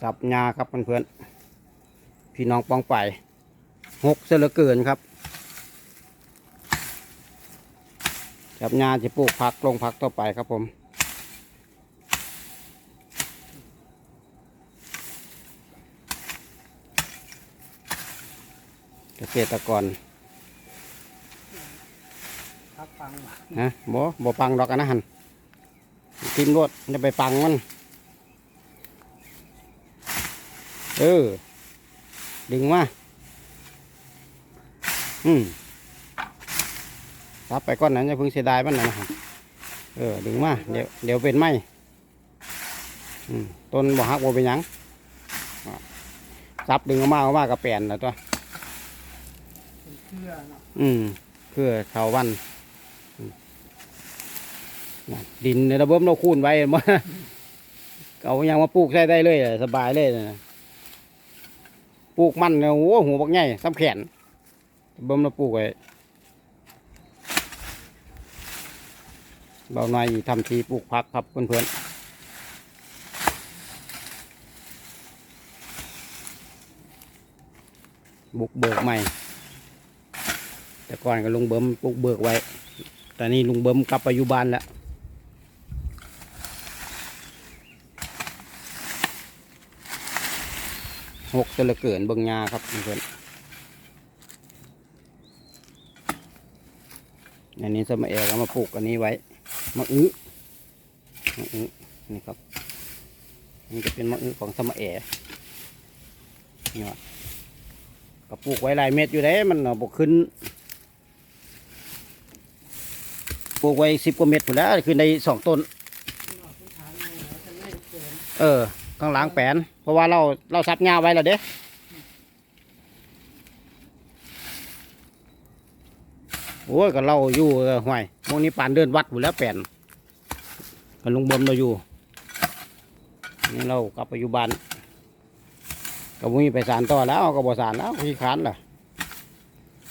สับยาครับเพื่อนๆพี่น้องปองไปหกเสือเหลือเกินครับสับยาจะปลูกผักลงผักต่อไปครับผมเกษตรกรพักฟังนะบ่บ่ปังดอกอันนะหันทิมรวดจะไปปังมัน เออ ดึงมา อืมรับไปก้อนนั้นจะเพิ่งเสียดายมันนะนะครับเออ ดึงมา เดี๋ยวเดี๋ยวเป็นไหมอืมต้นบ่หักบ่เป็นหยังอะซับดึงออกมาออกมากับแปลนแล้วตัวเป็นเครือเนาะอืมเพื่อชาววันอืมน่ะดินในระบบเราคูนไว้เห็นบ่เอาอยังมาปลูกใช้ได้เลยอะสบายเลยนะ ปลูกมันเนี่ยโอ้โหหัวบักใหญ่ซ้ำแขนระบบเราปลูกไว้เบาหน่อยทำทีปลูกพักครับเพื่อนๆบุกเบิกใหม่ แต่ก่อนก็ลุงเบิ้มปลูกเบิกไว้ ตอนนี้ลุงเบิ้มกลับไปอยู่บ้านแล้ว หกจะลือเกินเบิงยาครับเพื่อนอันนี้สมัยเอก็มาปลูกอันนี้ไว้ มะอื้อมะอื้อนี่ครับนี่จะเป็นมะอื้อของสมัยเอนี่วะก็ปลูกไว้หลายเม็ดอยู่ได้มันเอาบกขึ้นปลูกไว้สิบกว่าเม็ดอยู่แล้ว ขึ้นได้สองต้น เออ ข้างหลังแปนเพราะว่าเราเราซับงาไว้แล้วเด้โอ้ยก็เราอยู่ห่วยพวกนี้ปานเดินวัดอยู่แล้วแปนกับลุงบนเราอยู่นี่เรากลับไปอยู่บ้านก็มุ้ยไปสารต่อแล้วก็บ่สารแล้วขี้ขานล่ะ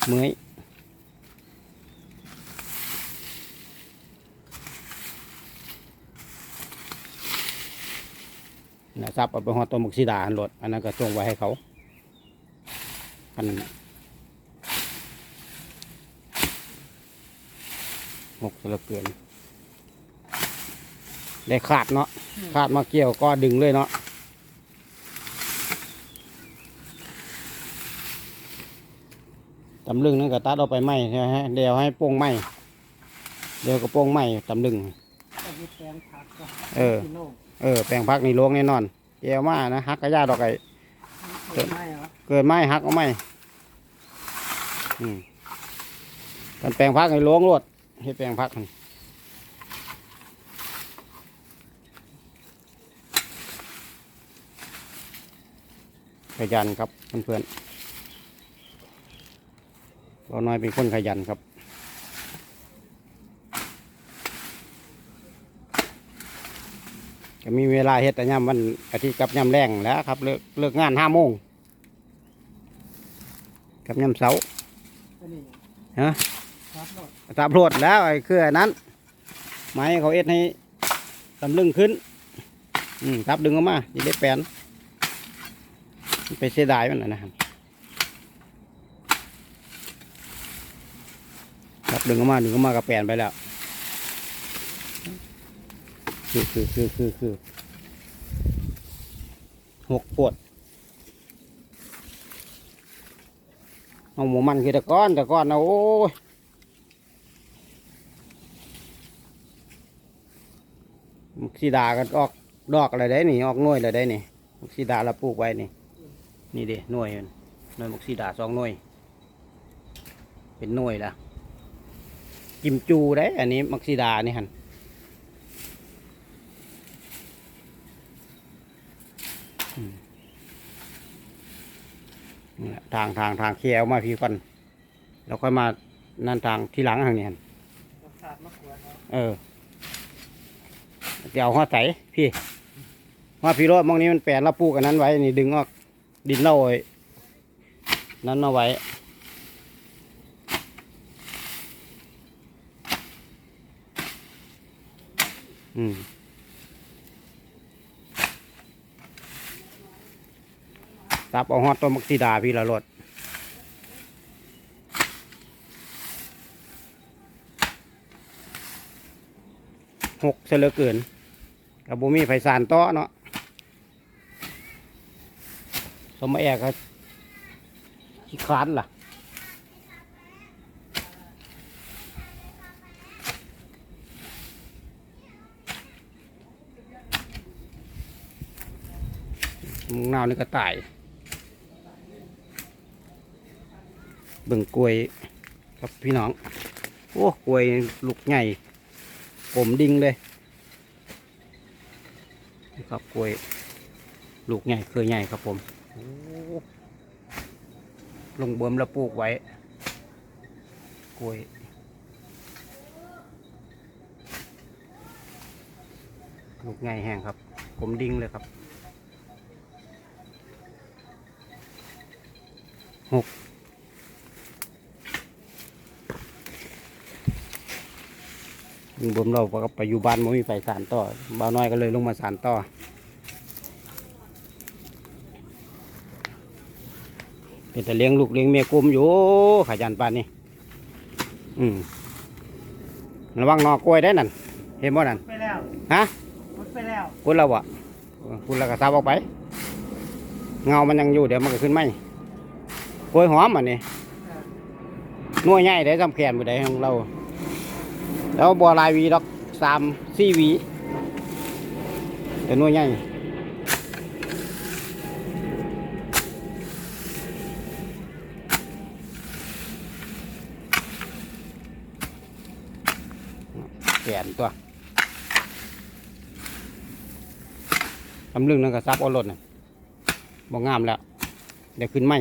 เมื่อย ซับเอาไปหอดต้นมุกซีดาหันรถอันนั้นก็ส่งไว้ให้เขาอันหกสละเกินได้ขาดเนาะขาดมาเกี่ยวก็ดึงเลยเนาะตำลึงนั่นก็ตัดเอาไปไหมใช่ไหมฮะเดี๋ยวให้โป้งไหมเดี๋ยวก็โป้งไหมตำลึงก็มีแปลงผักก็เออกิโลเออ แปลงพักนี่ลวงแน่นอน เกี่ยวมานะฮักกระยาดอกไอ้เกิดไหมเหรอเกิดไม้ฮักเอาไม้อืมกันแปลงพักนี่ลวงรวดให้แปลงพักหั่นขยันครับเพื่อนๆเราน้อยเป็นคนขยันครับ ก็มีเวลาเฮ็ดแต่ย่ำวันอาทิตย์กับย่ำแรงแหล้วครับเลิกเลิกงานห้าโมงกับย่ำเสาร์ก็นี่ฮะครับโลดตาโพดแล้วไอ้เครือนั้น ไม้เขาเอ็ดให้ตำลึงขึ้น อืมครับดึงออกมาดีได้แปลนมันไปเสียดายมันน่ะนะครับครับดึงออกมาดึงออกมากับแปลนไปแล้ว คือคือคือคือคือหกปวดเอาหมูมันคือต่ก้อนต่ก้อนนะโอ้ยมักสีดากันออกดอกอะไรได้นี่ออกหน่วยอะไรได้นี่มักสีดาเราปลูกไว้นี่ นี่เดิหน่วยนหน่วยมักสีดาสองหน่วย เป็นหน่วยละกิมจูได้ อันนี้มักสีดานี่ฮัน นี่แหละ ทางทางทางเคียวมาพี่ก่อนแล้วค่อยมานั่นทางที่หลังทางนี้หั่นรสชาติมะเออเดี๋ยวหัวใสพี่ว่าพี่รถมองนี้มันแปลนแล้วปูกันนั้นไว้นี่ดึงออกดินเล่าไว้นั้นมาไว้อืม ซับเอาฮอตต้นมักซีดาพี่ละรถหกเสยเหลือเกินกับบุมีไฟสานต่อเนาะสมมาแอกครับขี้คานล่ะมึงนาวนี่ก็ตาย เบิ่งกล้วย ครับพี่น้อง โอ้กล้วยลูกใหญ่ผมดิ่งเลยนี่ครับกล้วย ลูกใหญ่เคยใหญ่ครับผมลงเบิ่มแล้วปลูกไว้ กล้วยลูกใหญ่แห้งครับผมดิ่งเลยครับลุง บวมเราก็ไปอยู่บ้านไม่มีไฟสารต่อบ่าวน้อยก็เลยลงมาสารต่อเป็นแต่เลี้ยงลูกเลี้ยงเมียกุมอยู่ขยันปานนี้อืมระวังนอกล้วยได้นั่นเห็นบ่นั่นไปแล้วฮะหมดไปแล้วคุณเราบ่คุณเราก็ซับออกไป เงามันยังอยู่เดี๋ยวมันก็ขึ้นไหมกล้วยหอมอันนี้น่วยใหญ่ได้จำแขนบ่ได้ของเรา แล้วบัวลายวีดอกสามสี่วีแต่หน่วยใหญ่แขนตัวทำเรื่องนั้นก็ซับเอารถน่ะบ่งามแล้ว เดี๋ยวขึ้นไหม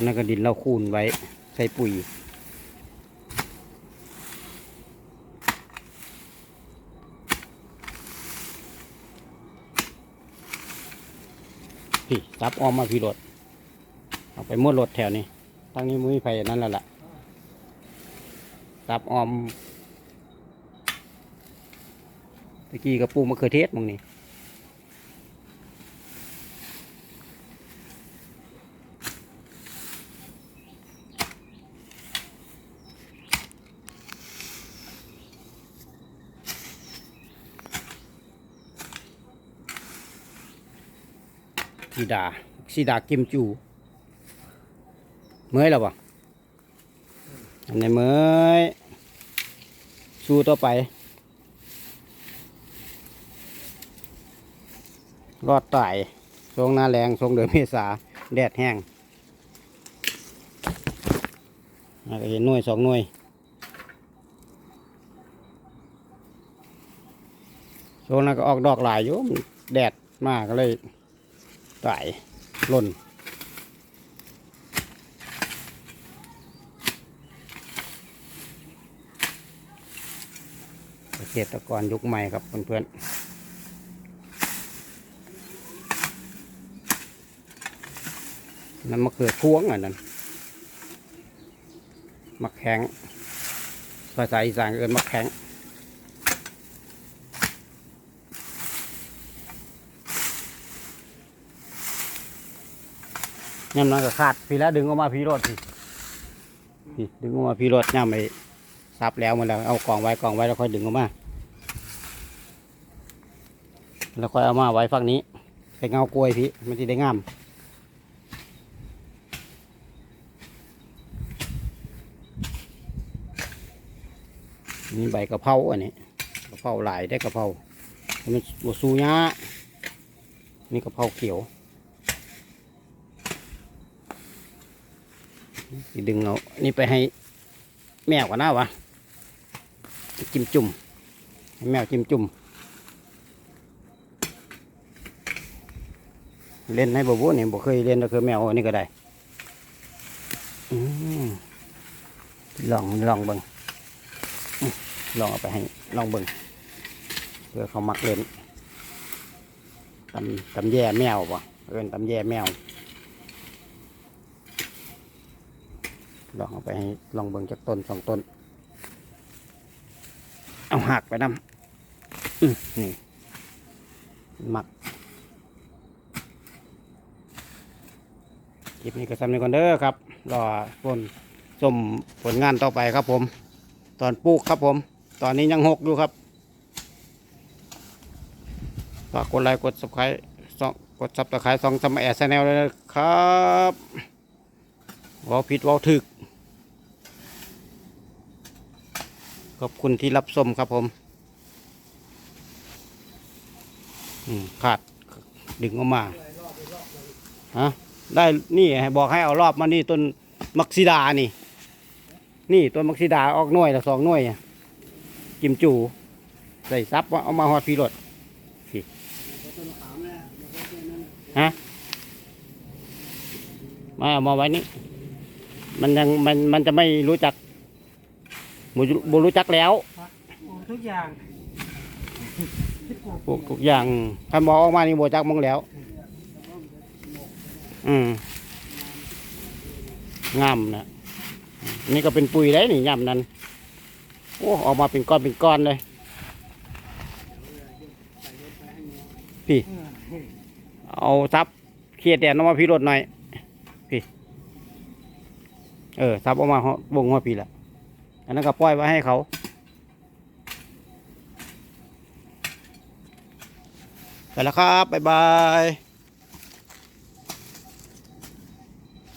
อันนั่นก็ดินเราคูนไว้ใส่ปุ๋ยพี่ซับออมมาพี่รถเอาไปมดรถแถวนี้ตั้งนี้มุ้ยไฟนั่นแหละล่ะซับออมตะกี้กระปูมะเขือเทศมึงนี่ สีดาสีดากิมจู เมื่อยแล้วบ่อันนี้เมื่อยสู้ต่อไป รอดตายช่วงหน้าแรงช่วงเดือนเมษา แดดแห้งก็เห็นหน่วยสองหน่วยช่วงนั้นก็ออกดอกหลายอยู่แดดมากก็เลย ตายหล่นเกษตรกรยุคใหม่ครับเพื่อนๆนั่นมะเขือพวงอะนั่นมะแข็งภาษาอีสานเอิ้นมะแข็ง ย่ำนั้นก็ขาดพี่แล้วดึงออกมาพี่รถพี่พี่ดึงออกมาพี่รถย่ำไปซับแล้วหมันแล้วเอากล่องไว้กล่องไว้แล้วค่อยดึงออกมา แล้วค่อยเอามาไว้ฝั่งนี้ไปเงากล้วยพี่มันจะได้งามนี่ใบกระเพราอันนี้กระเพราหลายได้กระเพรามันบวสูยะนี่กะเพราเขียว ดึงเอา นี่ไปให้แมวก่อนนะวะ จิ้มจุ่มให้แมวจิ้มจุ่ม เล่นให้บ่บ่นี่บ่เคยเล่นก็คือแมวอันนี้ก็ได้อืมลองลองเบิ่งอื้อลองเอาไปให้ลองเบิงเพื่อเขามักเล่นตำตำแย่แมวบ่เอินตำแย่แมว ลองเอาไปให้ลองเบิ่งจากต้นสองต้น เอาหักไปนำอืมนี่หมักคลิปนี้ก็สำเร็จก่อนเด้อครับ รอผลชมผลงานต่อไปครับผม ตอนปลูกครับผม ตอนนี้ยังหกอยู่ครับฝากกดไลค์กด subscribe สองกดซับตะไคร้สองสมัยแอร์แนลเลยนะครับวอาผิดวอาถึก ขอบคุณที่รับชมครับผมขาดดึงออกมาฮะได้นี่บอกให้เอารอบมานี่ต้นมักซิดานี่ นี่ต้นมักซิดาออกหน่วยละสองหน่วยกิมจูใส่ซับว่าเอามาหอดพีรถฮะมาเอามาไว้นี่มันยังมันมันจะไม่รู้จัก บ่รู้บ่รู้จักแล้วปลูกทุกอย่างที่ปลูกปลูกทุกอย่างคันบอกออกมานี่บ่จักมองแล้ว อืมงามนะนี่ก็เป็นปุ๋ยได้นี่ย่ำนั้นโอ้ออกมาเป็นก้อนเป็นก้อนเลย พี่เออเอาซับเคลียดแดดออกมาพี่รถหน่อย พี่ เออซับออกมาหัววงหัวพี่ละ อันนั้นก็ปล่อยไว้ให้เขา ไปแล้วครับ บ๊ายบาย